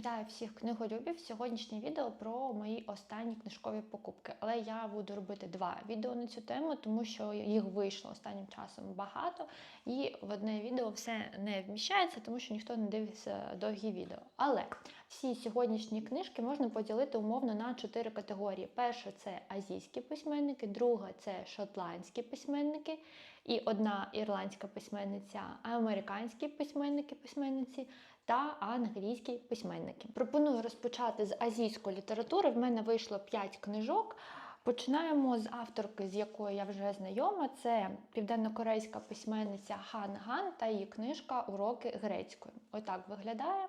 Вітаю всіх книголюбів. Сьогоднішнє відео про мої останні книжкові покупки. Але я буду робити два відео на цю тему, тому що їх вийшло останнім часом багато, і в одне відео все не вміщається, тому що ніхто не дивиться довгі відео. Але всі сьогоднішні книжки можна поділити умовно на чотири категорії: перша це азійські письменники, друга це шотландські письменники, і одна ірландська письменниця, американські письменники, письменниці та англійські письменники. Пропоную розпочати з азійської літератури. В мене вийшло 5 книжок. Починаємо з авторки, з якою я вже знайома. Це південнокорейська письменниця Хан Ган та її книжка Уроки грецької. Отак виглядає.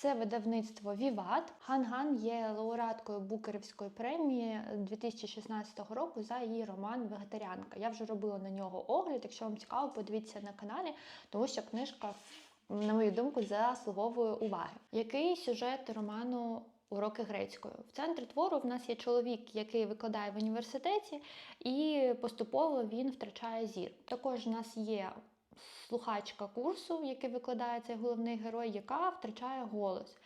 Це видавництво Віват. Хан Ган є лауреаткою Букерівської премії 2016 року за її роман Вегетаріанка. Я вже робила на нього огляд. Якщо вам цікаво, подивіться на каналі, тому що книжка, на мою думку, заслуговує уваги. Який сюжет роману? Уроки грецькою. В центрі твору в нас є чоловік, який викладає в університеті, і поступово він втрачає зір. Також у нас є слухачка курсу, який викладає цей головний герой, яка втрачає голос.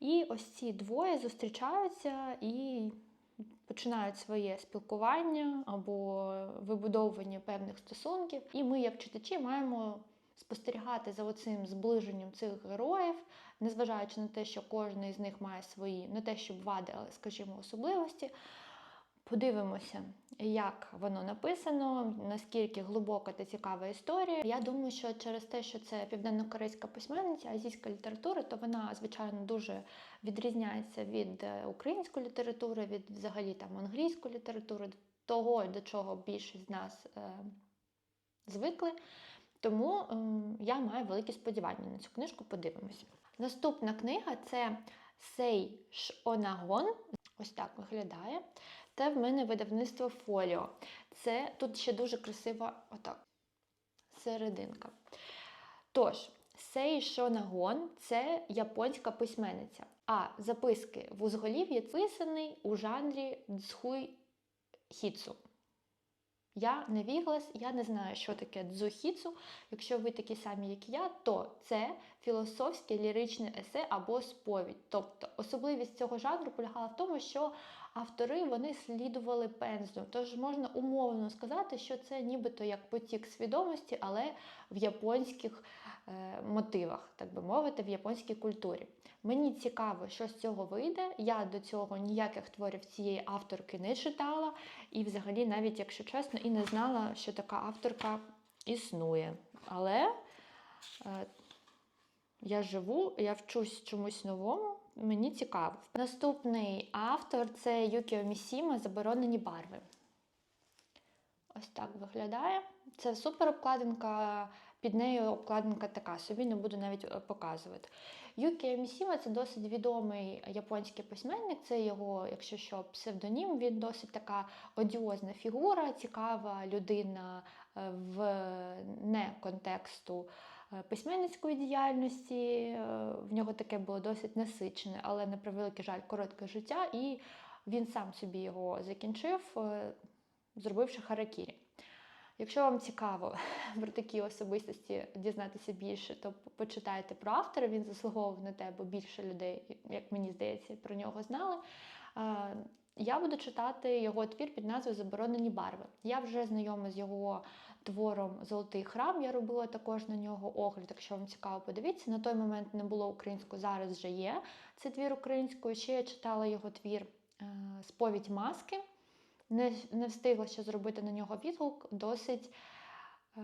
І ось ці двоє зустрічаються і починають своє спілкування або вибудовування певних стосунків. І ми, як читачі, маємо спостерігати за оцим зближенням цих героїв, незважаючи на те, що кожен із них має свої не те, щоб вади, але, скажімо, особливості. Подивимося, як воно написано, наскільки глибока та цікава історія. Я думаю, що через те, що це південно-корейська письменниця, азійська література, то вона, звичайно, дуже відрізняється від е, української літератури, від взагалі там англійської літератури, того, до чого більшість з нас е, звикли. Тому е, я маю великі сподівання на цю книжку. Подивимося. Наступна книга це Сей Шонагон. Ось так виглядає. Це в мене видавництво фоліо. Це тут ще дуже красива отак, серединка. Тож, Сей Шонагон це японська письменниця. А записки в узголів'ї писаний у жанрі дзхуй хіцу. Я не віглас, я не знаю, що таке дзухіцу. Якщо ви такі самі, як я, то це філософське ліричне есе або сповідь. Тобто особливість цього жанру полягала в тому, що автори вони слідували пензлю. Тож можна умовно сказати, що це нібито як потік свідомості, але в японських мотивах, так би мовити, в японській культурі. Мені цікаво, що з цього вийде. Я до цього ніяких творів цієї авторки не читала, і взагалі, навіть якщо чесно, і не знала, що така авторка існує. Але е, я живу, я вчусь чомусь новому. Мені цікаво. Наступний автор це Юкіо Місіма Заборонені барви. Ось так виглядає. Це супер обкладинка, під нею обкладинка така, собі не буду навіть е, показувати. Юкіо Місіма це досить відомий японський письменник, це його, якщо що, псевдонім, він досить така одіозна фігура, цікава людина е, в не контексту е, письменницької діяльності. В нього таке було досить насичене, але на превеликий жаль, коротке життя, і він сам собі його закінчив зробивши харакірі. Якщо вам цікаво про такі особистості дізнатися більше, то почитайте про автора, він заслуговував на те, бо більше людей, як мені здається, про нього знали. Я буду читати його твір під назвою Заборонені барви. Я вже знайома з його твором Золотий храм. Я робила також на нього огляд, якщо вам цікаво, подивіться. На той момент не було українською, зараз вже є. Це твір українською. Ще я читала його твір е, Сповідь маски не не встигла ще зробити на нього відгук. Досить е,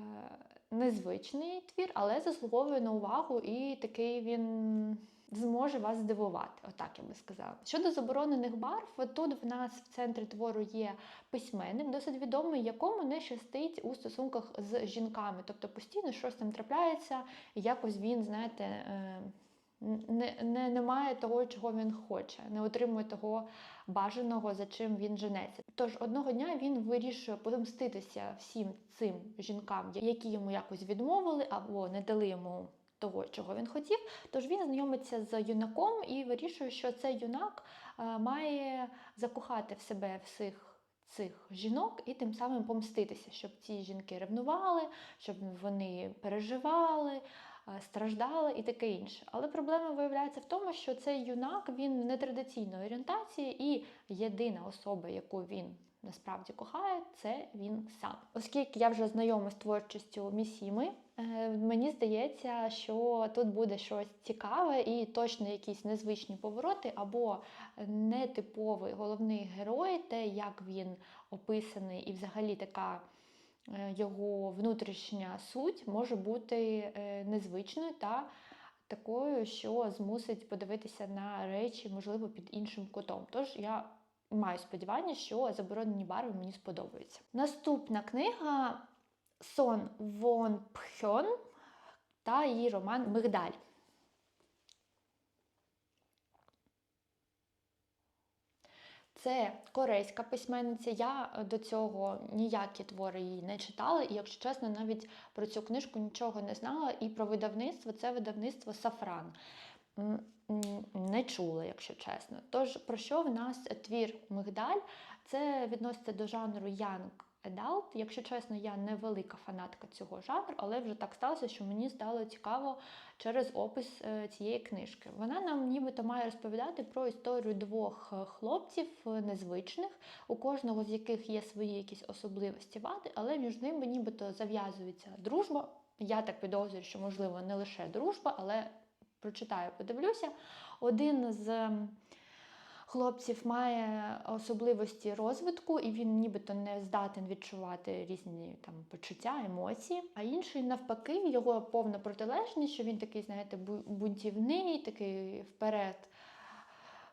незвичний твір, але заслуговує на увагу, і такий він зможе вас здивувати, отак я би сказала. Щодо заборонених барв, тут в нас в центрі твору є письменник, досить відомий, якому не щастить у стосунках з жінками. Тобто постійно щось там трапляється, і якось він, знаєте, е, не, не, Немає того, чого він хоче, не отримує того бажаного, за чим він женеться. Тож одного дня він вирішує помститися всім цим жінкам, які йому якось відмовили або не дали йому того, чого він хотів. Тож він знайомиться з юнаком і вирішує, що цей юнак е, має закохати в себе всіх. Цих жінок і тим самим помститися, щоб ці жінки ревнували, щоб вони переживали, е, страждали і таке інше. Але проблема виявляється в тому, що цей юнак він нетрадиційної орієнтації, і єдина особа, яку він насправді кохає, це він сам. Оскільки я вже знайома з творчістю Місіми, е, мені здається, що тут буде щось цікаве і точно якісь незвичні повороти, або нетиповий головний герой, те, як він описаний, і взагалі така його внутрішня суть може бути е, незвичною та такою, що змусить подивитися на речі, можливо, під іншим кутом. Тож я маю сподівання, що заборонені барви мені сподобаються. Наступна книга Сон Вон Пхьон та її роман Мигдаль. Це корейська письменниця. Я до цього ніякі твори її не читала, і, якщо чесно, навіть про цю книжку нічого не знала. І про видавництво це видавництво Сафран. Не чула, якщо чесно. Тож, про що в нас твір Мигдаль? Це відноситься до жанру Young Adult. Якщо чесно, я не велика фанатка цього жанру, але вже так сталося, що мені стало цікаво через опис е, цієї книжки. Вона нам нібито має розповідати про історію двох е, хлопців е, незвичних, у кожного з яких є свої якісь особливості вади, але між ними нібито зав'язується дружба. Я так підозрюю, що можливо не лише дружба, але прочитаю, подивлюся. Один з хлопців має особливості розвитку, і він нібито не здатен відчувати різні там почуття, емоції. А інший, навпаки, його повна протилежність, що він такий, знаєте, бу- бунтівний, такий вперед.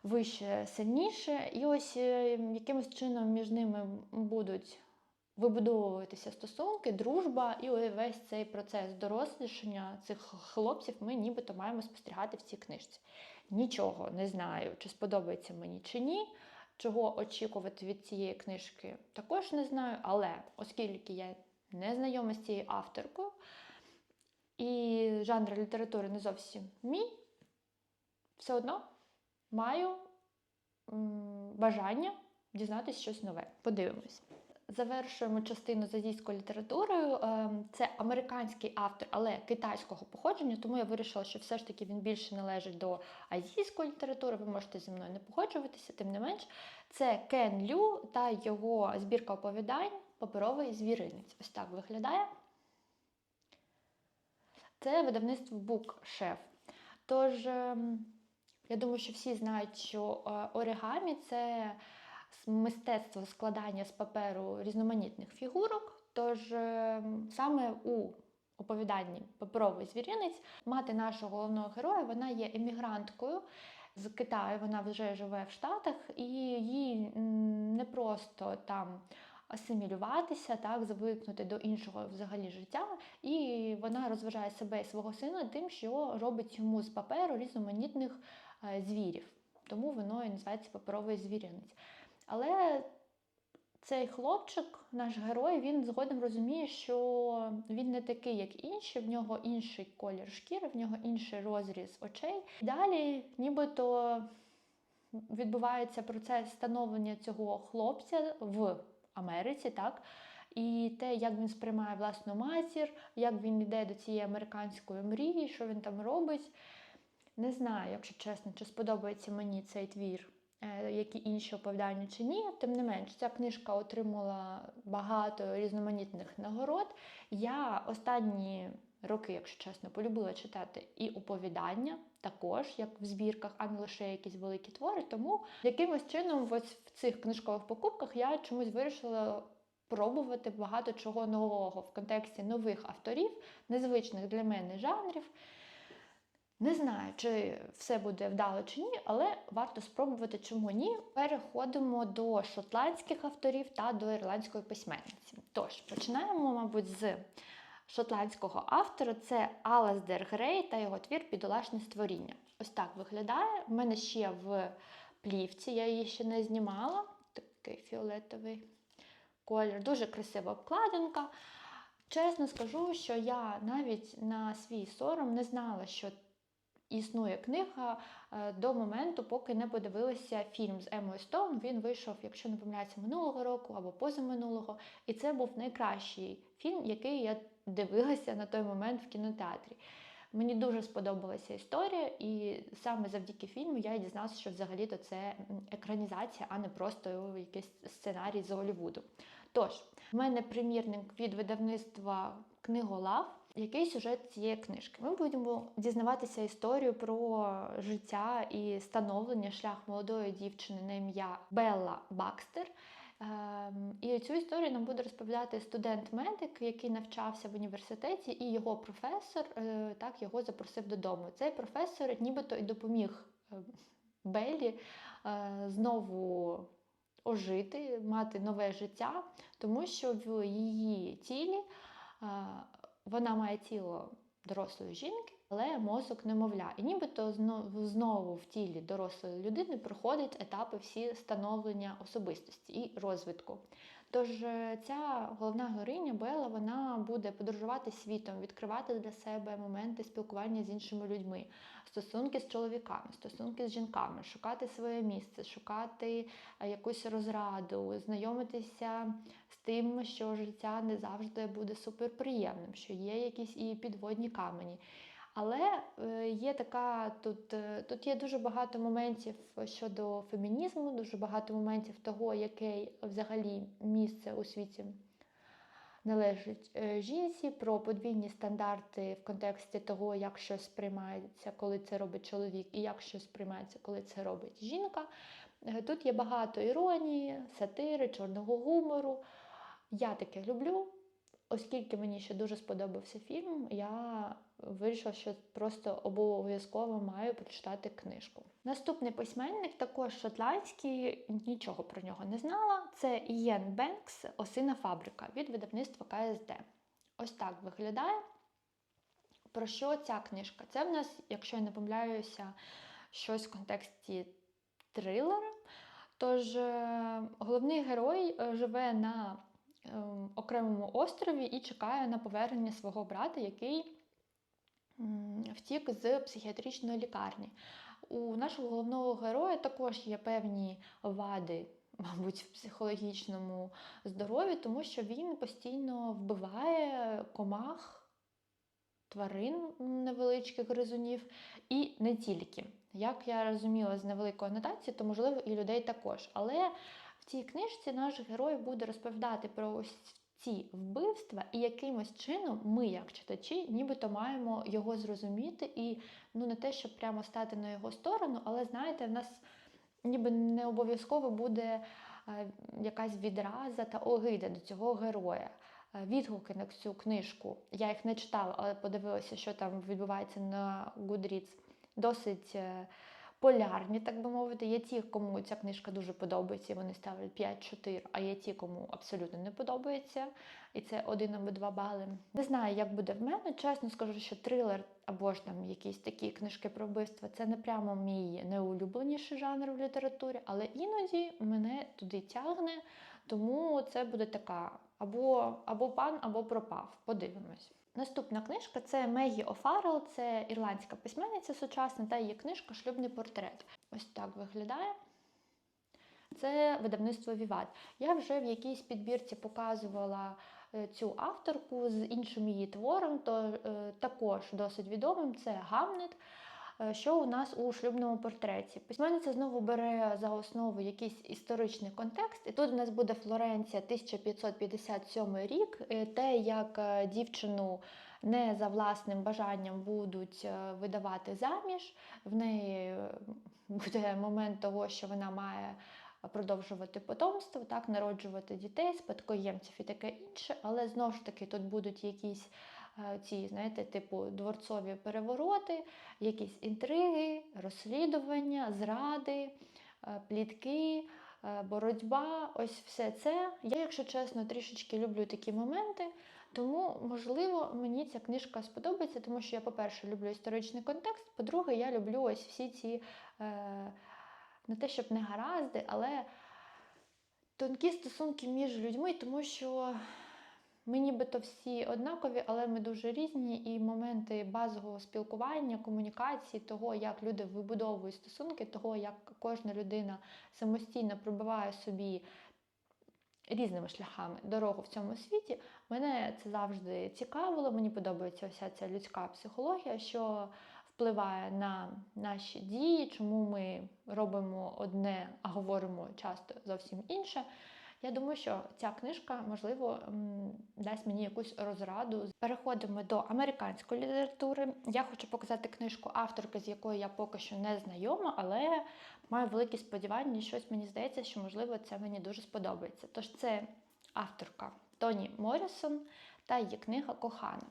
Вище, сильніше, і ось е, якимось чином між ними будуть вибудовуватися стосунки, дружба, і весь цей процес дорослішання цих хлопців ми нібито маємо спостерігати в цій книжці. Нічого не знаю, чи сподобається мені чи ні. Чого очікувати від цієї книжки, також не знаю. Але оскільки я не знайома з цією авторкою, і жанр літератури не зовсім мій, все одно маю бажання дізнатися щось нове. Подивимось. Завершуємо частину з азійською літературою. Ем, Це американський автор, але китайського походження, тому я вирішила, що все ж таки він більше належить до азійської літератури. Ви можете зі мною не погоджуватися, тим не менш. Це Кен Лю та його збірка оповідань Паперовий звіринець. Ось так виглядає. Це видавництво Bookchef. Тож, ем, я думаю, що всі знають, що е, оригамі це мистецтво складання з паперу різноманітних фігурок. Тож е, саме у оповіданні Паперовий звіринець мати нашого головного героя вона є емігранткою з Китаю. Вона вже живе в Штатах, і їй не просто там. Асимілюватися, так, звикнути до іншого взагалі життя, і вона розважає себе і свого сина тим, що робить йому з паперу різноманітних е, звірів. Тому воно і називається паперовий звіринець. Але цей хлопчик, наш герой, він згодом розуміє, що він не такий, як інші, в нього інший колір шкіри, в нього інший розріз очей. Далі, нібито відбувається процес становлення цього хлопця в Америці, так? І те, як він сприймає власну матір, як він йде до цієї американської мрії, що він там робить. Не знаю, якщо чесно, чи сподобається мені цей твір, е, як і інші оповідання чи ні. Тим не менш, ця книжка отримала багато різноманітних нагород. Я останні роки, якщо чесно, полюбила читати і оповідання, також як в збірках, а не лише якісь великі твори. Тому якимось чином, ось в цих книжкових покупках я чомусь вирішила. Пробувати багато чого нового в контексті нових авторів, незвичних для мене жанрів. Не знаю, чи все буде вдало чи ні, але варто спробувати, чому ні. Переходимо до шотландських авторів та до ірландської письменниці. Тож, починаємо, мабуть, з шотландського автора. Це Алаздер Грей та його твір Підолашне створіння. Ось так виглядає. У мене ще в плівці, я її ще не знімала. Такий фіолетовий колір, дуже красива обкладинка. Чесно скажу, що я навіть на свій сором не знала, що існує книга е, до моменту, поки не подивилася фільм з Емою Стоун. Він вийшов, якщо не помиляюся, минулого року або позаминулого. І це був найкращий фільм, який я дивилася на той момент в кінотеатрі. Мені дуже сподобалася історія, і саме завдяки фільму я дізналася, що взагалі-то це екранізація, а не просто якийсь сценарій з Голлівуду. Тож, в мене примірник від видавництва Книголав. Який сюжет цієї книжки? Ми будемо дізнаватися історію про життя і становлення шлях молодої дівчини на ім'я Белла Бакстер. Ем, І цю історію нам буде розповідати студент-медик, який навчався в університеті, і його професор е, так його запросив додому. Цей професор нібито і допоміг е, Беллі е, знову ожити, мати нове життя, тому що в її тілі вона має тіло дорослої жінки, але мозок немовля. І нібито знову в тілі дорослої людини проходять етапи всі становлення особистості і розвитку. Тож е, ця головна героїня Бела вона буде подорожувати світом, відкривати для себе моменти спілкування з іншими людьми, стосунки з чоловіками, стосунки з жінками, шукати своє місце, шукати е, якусь розраду, знайомитися з тим, що життя не завжди буде суперприємним, що є якісь і підводні камені. Але е, є така тут е, тут є дуже багато моментів щодо фемінізму, дуже багато моментів того, яке взагалі місце у світі належить е, жінці, про подвійні стандарти в контексті того, як щось сприймається, коли це робить чоловік, і як щось сприймається, коли це робить жінка. Тут є багато іронії, сатири, чорного гумору. Я таке люблю. Оскільки мені ще дуже сподобався фільм, я вирішила, що просто обов'язково маю прочитати книжку. Наступний письменник, також шотландський, нічого про нього не знала. Це Ієн Бенкс, Осина фабрика від видавництва КСД. Ось так виглядає. Про що ця книжка? Це в нас, якщо я не помиляюся, щось в контексті трилера. Тож е, головний герой е, живе на окремому острові і чекає на повернення свого брата, який втік з психіатричної лікарні. У нашого головного героя також є певні вади, мабуть, в психологічному здоров'ї, тому що він постійно вбиває комах. Тварин невеличких гризунів, і не тільки. Як я розуміла з невеликої анотації, то можливо і людей також. Але цій книжці наш герой буде розповідати про ось ці вбивства, і якимось чином ми, як читачі, нібито маємо його зрозуміти і ну не те, щоб прямо стати на його сторону, але знаєте, в нас ніби не обов'язково буде е, якась відраза та огида до цього героя. Е, відгуки на цю книжку. Я їх не читала, але подивилася, що там відбувається на Goodreads. Досить е, полярні, так би мовити. Є ті, кому ця книжка дуже подобається, і вони ставлять 5-4, а є ті, кому абсолютно не подобається. І це один або два бали. Не знаю, як буде в мене. Чесно скажу, що трилер або ж там якісь такі книжки про вбивства це не прямо мій найулюбленіший жанр в літературі, але іноді мене туди тягне, тому це буде така або, або пан, або пропав. Подивимось. Наступна книжка це Мегі Офарел, це ірландська письменниця сучасна, та її книжка Шлюбний портрет. Ось так виглядає. Це видавництво Віват. Я вже в якійсь підбірці показувала е, цю авторку з іншим її твором, то е, також досить відомим це Гамнет. Е, що у нас у шлюбному портреті? Письменниця знову бере за основу якийсь історичний контекст, і тут у нас буде Флоренція 1557 рік, е, те, як е, дівчину не за власним бажанням будуть видавати заміж. В неї буде момент того, що вона має. Продовжувати потомство, так, народжувати дітей, спадкоємців і таке інше, але знову ж таки тут будуть якісь Е, ці, знаєте, типу дворцові перевороти, якісь інтриги, розслідування, зради, е, плітки, е, боротьба. Ось все це. Я, якщо чесно, трішечки люблю такі моменти. Тому, можливо, мені ця книжка сподобається, тому що я, по-перше, люблю історичний контекст, по-друге, я люблю ось всі ці е, не те, щоб не гаразди, але тонкі стосунки між людьми, тому що ми нібито всі однакові, але ми дуже різні, і моменти базового спілкування, комунікації, того, як люди вибудовують стосунки, того, як кожна людина самостійно пробиває собі різними шляхами дорогу в цьому світі. Мене це завжди цікавило. Мені подобається вся ця людська психологія, що впливає на наші дії, чому ми робимо одне, а говоримо часто зовсім інше. Я думаю, що ця книжка, можливо, дасть мені якусь розраду. Переходимо до американської літератури. Я хочу показати книжку авторки, з якою я поки що не знайома, але маю великі сподівання, щось мені здається, що можливо це мені дуже сподобається. Тож це авторка Тоні Моррісон та її книга Кохана.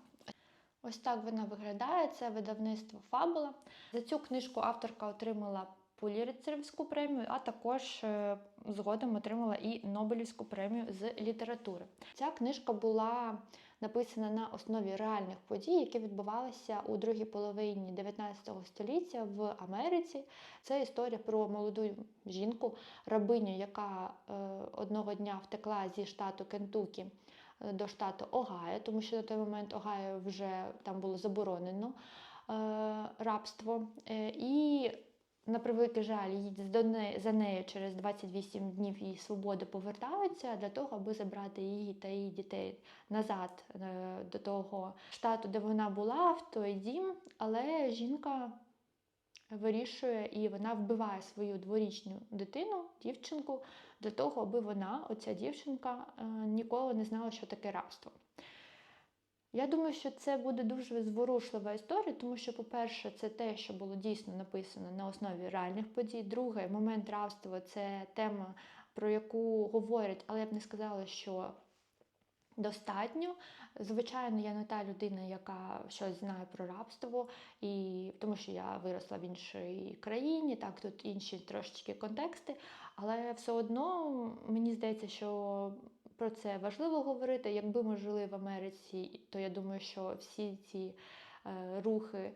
Ось так вона виглядає. Це видавництво Фабула. За цю книжку авторка отримала Пуліцерівську премію, а також е, згодом отримала і Нобелівську премію з літератури. Ця книжка була написана на основі реальних подій, які відбувалися у другій половині 19 століття в Америці. Це історія про молоду жінку, рабиню, яка е, одного дня втекла зі штату Кентукі е, до штату Огайо, тому що на той момент Огайо вже там було заборонено е, рабство. Е, і на превеликий жаль, їй за нею через 28 днів її свободи повертаються для того, аби забрати її та її дітей назад е, до того штату, де вона була, в той дім. Але жінка вирішує і вона вбиває свою дворічну дитину, дівчинку, для того, аби вона, оця дівчинка, е, ніколи не знала, що таке рабство. Я думаю, що це буде дуже зворушлива історія, тому що, по-перше, це те, що було дійсно написано на основі реальних подій. Друге, момент рабства це тема, про яку говорять, але я б не сказала, що достатньо. Звичайно, я не та людина, яка щось знає про рабство, і тому що я виросла в іншій країні, так тут інші трошечки контексти, але все одно мені здається, що про це важливо говорити. Якби ми жили в Америці, то я думаю, що всі ці е, рухи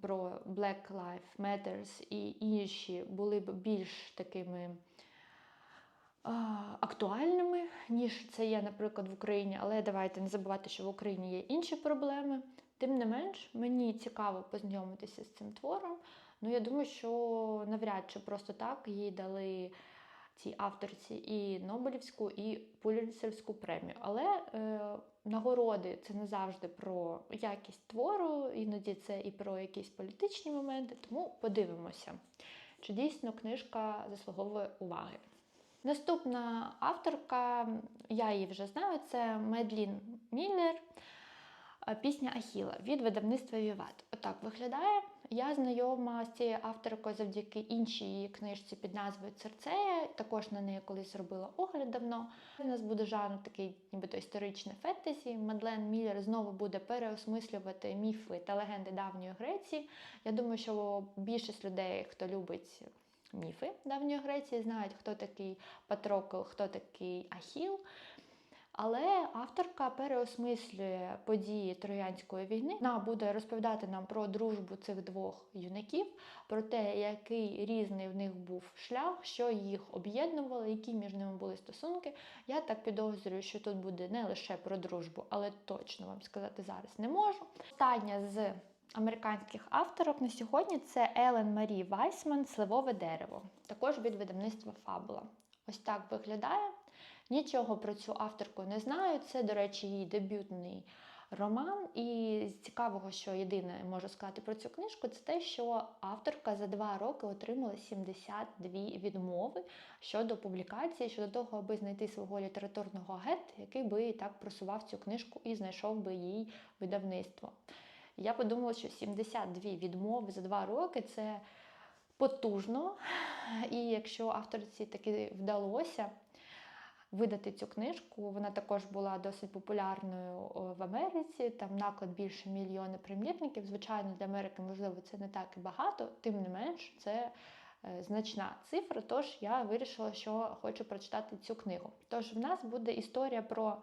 про Black Lives Matters і інші були б більш такими а, актуальними, ніж це є, наприклад, в Україні. Але давайте не забувати, що в Україні є інші проблеми. Тим не менш, мені цікаво познайомитися з цим твором. Ну, я думаю, що навряд чи просто так їй дали цій авторці і Нобелівську, і Пуліцерівську премію. Але е, нагороди це не завжди про якість твору, іноді це і про якісь політичні моменти. Тому подивимося, чи дійсно книжка заслуговує уваги. Наступна авторка, я її вже знаю, це Медлін Міллер. е, Пісня Ахіла від видавництва Віват. Отак виглядає. Я знайома з цією авторкою завдяки іншій книжці під назвою Церцея. Також на неї колись робила огляд давно. У нас буде жанр такий, нібито історичне фентезі. Мадлен Міллер знову буде переосмислювати міфи та легенди давньої Греції. Я думаю, що більшість людей, хто любить міфи давньої Греції, знають, хто такий Патрокл, хто такий Ахіл. Але авторка переосмислює події Троянської війни. Вона буде розповідати нам про дружбу цих двох юнаків, про те, який різний в них був шлях, що їх об'єднувало, які між ними були стосунки. Я так підозрюю, що тут буде не лише про дружбу, але точно вам сказати зараз не можу. Остання з американських авторок на сьогодні це Елен Марі Вайсман Сливове дерево, також від видавництва Фабула. Ось так виглядає. Нічого про цю авторку не знаю. Це, до речі, її дебютний роман. І з цікавого, що єдине можу сказати про цю книжку, це те, що авторка за два роки отримала 72 відмови щодо публікації, щодо того, аби знайти свого літературного агента, який би так просував цю книжку і знайшов би їй видавництво. Я подумала, що 72 відмови за два роки це потужно. І якщо авторці таки вдалося видати цю книжку. Вона також була досить популярною в Америці. Там наклад більше мільйона примірників. Звичайно, для Америки, можливо, це не так і багато, тим не менш, це е, значна цифра. Тож я вирішила, що хочу прочитати цю книгу. Тож в нас буде історія про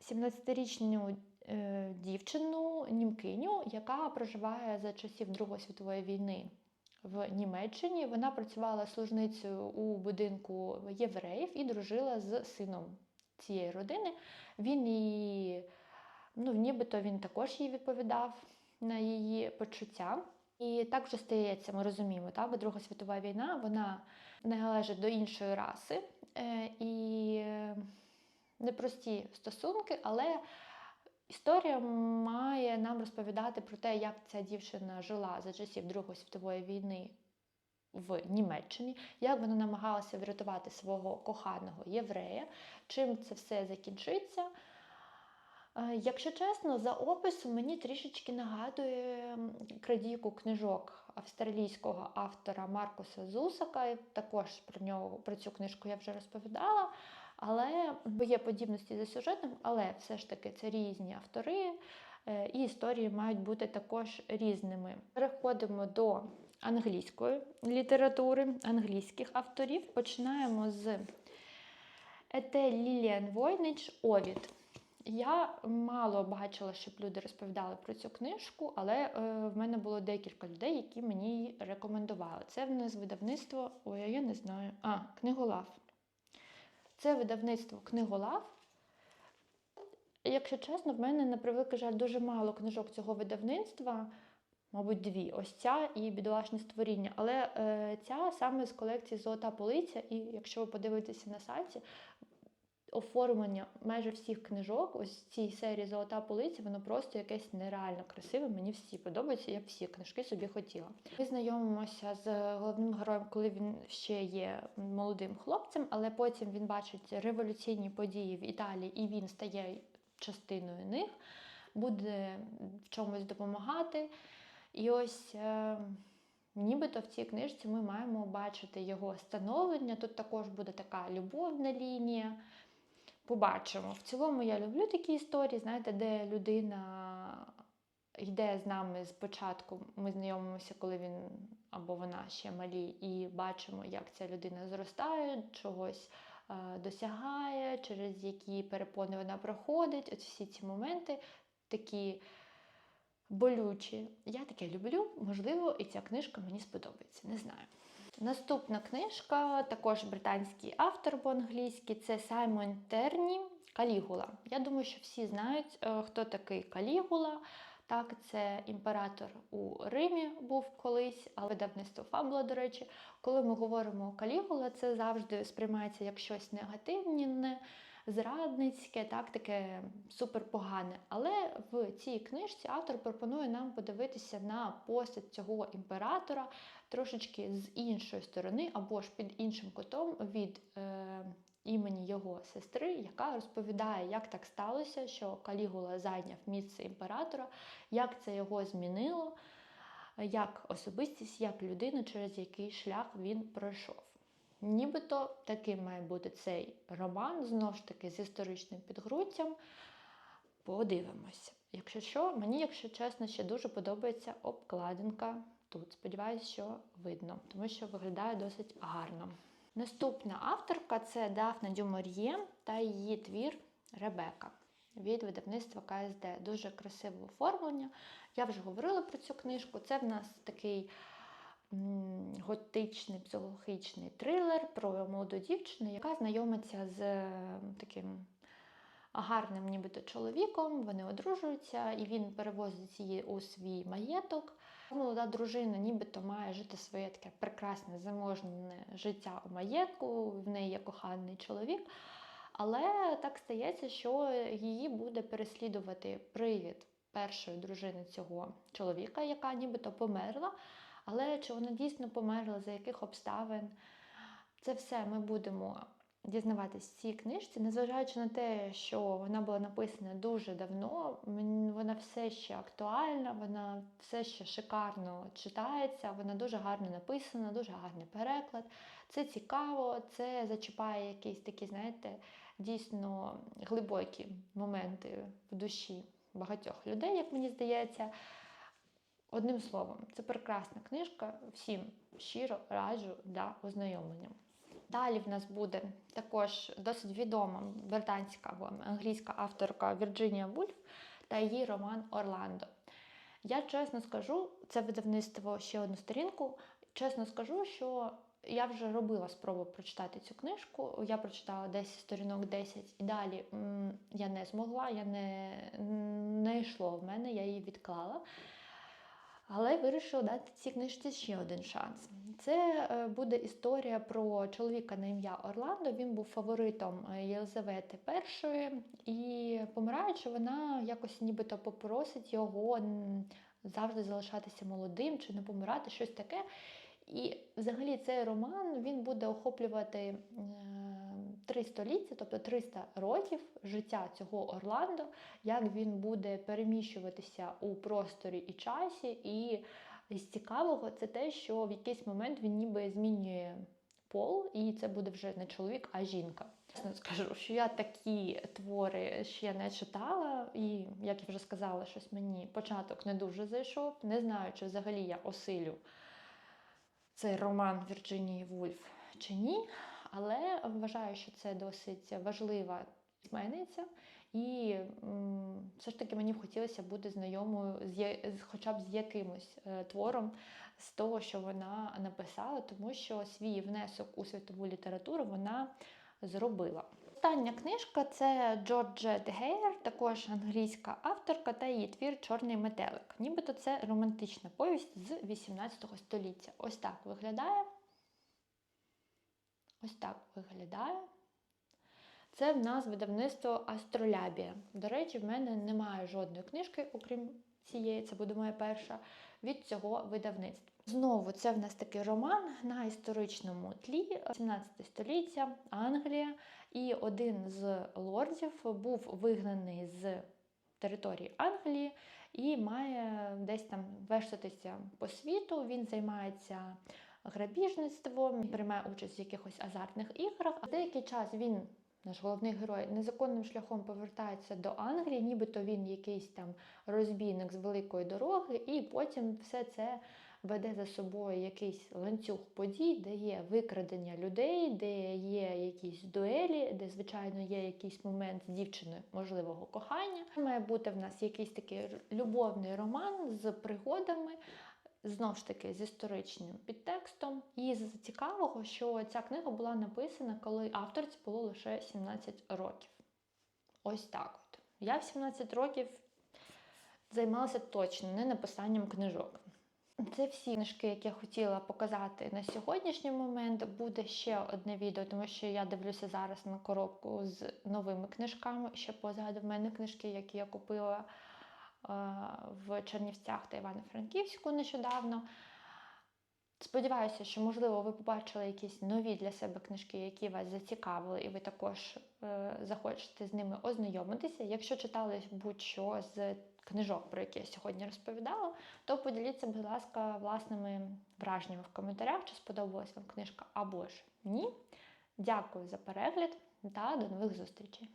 17-річну е, дівчину, німкиню, яка проживає за часів Другої світової війни в Німеччині. Вона працювала служницею у будинку євреїв і дружила з сином цієї родини. Він її, ну, нібито він також їй відповідав на її почуття. І так вже стається, ми розуміємо, так, бо Друга світова війна вона належить до іншої раси. е, і е, непрості стосунки, але історія має нам розповідати про те, як ця дівчина жила за часів Другої світової війни в Німеччині, як вона намагалася врятувати свого коханого єврея, чим це все закінчиться. Е, Якщо чесно, за описом мені трішечки нагадує крадійку книжок австралійського автора Маркуса Зусака. Також про нього про цю книжку я вже розповідала. Але є подібності за сюжетом, але все ж таки це різні автори, е, і історії мають бути також різними. Переходимо до англійської літератури, англійських авторів. Починаємо з Етель Ліліан Войнич Овід. Я мало бачила, щоб люди розповідали про цю книжку, але е, в мене було декілька людей, які мені її рекомендували. Це в нас видавництво, ой, я не знаю. А, книголав. Це видавництво книголав. Якщо чесно, в мене на превеликий жаль дуже мало книжок цього видавництва, мабуть, дві. Ось ця і бідолашне створіння. Але е, ця саме з колекції Золота полиця, і якщо ви подивитеся на сайті, оформлення майже всіх книжок, ось цій серії Золота полиця, воно просто якесь нереально красиве. Мені всі подобаються, я всі книжки собі хотіла. Ми знайомимося з головним героєм, коли він ще є молодим хлопцем, але потім він бачить революційні події в Італії і він стає частиною них, буде в чомусь допомагати. І ось. Е- Нібито в цій книжці ми маємо бачити його становлення. Тут також буде така любовна лінія. Побачимо. В цілому я люблю такі історії, знаєте, де людина йде з нами спочатку. Ми знайомимося, коли він або вона ще малі, і бачимо, як ця людина зростає, чогось е, досягає, через які перепони вона проходить. От всі ці моменти такі болючі. Я таке люблю, можливо, і ця книжка мені сподобається, не знаю. Наступна книжка, також британський автор по-англійськи, це Саймон Терні Калігула. Я думаю, що всі знають, е, хто такий Калігула. Так, це імператор у Римі був колись, але видавництво Фабула, до речі. Коли ми говоримо Калігула, це завжди сприймається як щось негативне, зрадницьке, так, таке суперпогане. Але в цій книжці автор пропонує нам подивитися на постать цього імператора трошечки з іншої сторони, або ж під іншим кутом від е, імені його сестри, яка розповідає, як так сталося, що Калігула зайняв місце імператора, як це його змінило, як особистість, як людину, через який шлях він пройшов. Нібито таким має бути цей роман, знову ж таки, з історичним підґрунтям. Подивимося. Якщо що, мені, якщо чесно, ще дуже подобається обкладинка тут. Сподіваюсь, що видно, тому що виглядає досить гарно. Наступна авторка це Дафна Дюмор'є та її твір Ребека від видавництва КСД. Дуже красиве оформлення. Я вже говорила про цю книжку. Це в нас такий готичний психологічний трилер про молоду дівчину, яка знайомиться з е, таким гарним нібито чоловіком. Вони одружуються, і він перевозить її у свій маєток. Молода дружина нібито має жити своє таке прекрасне заможне життя у маєтку, в неї є коханий чоловік. Але так стається, що її буде переслідувати привід першої дружини цього чоловіка, яка нібито померла. Але чи вона дійсно померла, за яких обставин? Це все ми будемо дізнаватись в цій книжці, незважаючи на те, що вона була написана дуже давно, вона все ще актуальна, вона все ще шикарно читається, вона дуже гарно написана, дуже гарний переклад. Це цікаво, це зачіпає якісь такі, знаєте, дійсно глибокі моменти в душі багатьох людей, як мені здається. Одним словом, це прекрасна книжка. Всім щиро раджу для ознайомлення. Далі в нас буде також досить відома британська або англійська авторка Вірджинія Вульф та її роман Орландо. Я чесно скажу, це видавництво ще одну сторінку. Чесно скажу, що я вже робила спробу прочитати цю книжку. Я прочитала десь сторінок 10 і далі я не змогла, я не, не йшло в мене, я її відклала. Але вирішила дати цій книжці ще один шанс. Це е, буде історія про чоловіка на ім'я Орландо. Він був фаворитом е, Єлизавети І, і помираючи, вона якось нібито попросить його завжди залишатися молодим чи не помирати, щось таке. І взагалі цей роман він буде охоплювати е, три століття, тобто 300 років життя цього Орландо, як він буде переміщуватися у просторі і часі. І з цікавого це те, що в якийсь момент він ніби змінює пол, і це буде вже не чоловік, а жінка. Чесно скажу, що я такі твори ще не читала, і як я вже сказала, щось мені початок не дуже зайшов. Не знаю, чи взагалі я осилю цей роман Вірджинії Вульф чи ні, але вважаю, що це досить важлива письменниця, і все ж таки мені б хотілося бути знайомою з, хоча б з якимось е, твором з того, що вона написала, тому що свій внесок у світову літературу вона зробила. Остання книжка це Джорджет Гейр, також англійська авторка, та її твір Чорний метелик. Нібито це романтична повість з 18 століття. Ось так виглядає. Ось так виглядає. Це в нас видавництво Астролябія. До речі, в мене немає жодної книжки, окрім цієї, це буде моя перша, від цього видавництва. Знову це в нас такий роман на історичному тлі 17 століття, Англія. І один з лордів був вигнаний з території Англії і має десь там вештатися по світу. Він займається грабіжництвом, приймає участь в якихось азартних іграх. Деякий час він, наш головний герой, незаконним шляхом повертається до Англії, нібито він якийсь там розбійник з великої дороги, і потім все це веде за собою якийсь ланцюг подій, де є викрадення людей, де є якісь дуелі, де, звичайно, є якийсь момент з дівчиною можливого кохання. Має бути в нас якийсь такий любовний роман з пригодами. Знову ж таки, з історичним підтекстом. І з цікавого, що ця книга була написана, коли авторці було лише 17 років. Ось так от. Я в 17 років займалася точно не написанням книжок. Це всі книжки, які я хотіла показати на сьогоднішній момент. Буде ще одне відео, тому що я дивлюся зараз на коробку з новими книжками. Ще позаду в мене книжки, які я купила в Чернівцях та Івано-Франківську нещодавно. Сподіваюся, що, можливо, ви побачили якісь нові для себе книжки, які вас зацікавили, і ви також е, захочете з ними ознайомитися. Якщо читали будь-що з книжок, про які я сьогодні розповідала, то поділіться, будь ласка, власними враженнями в коментарях, чи сподобалась вам книжка або ж ні. Дякую за перегляд та до нових зустрічей!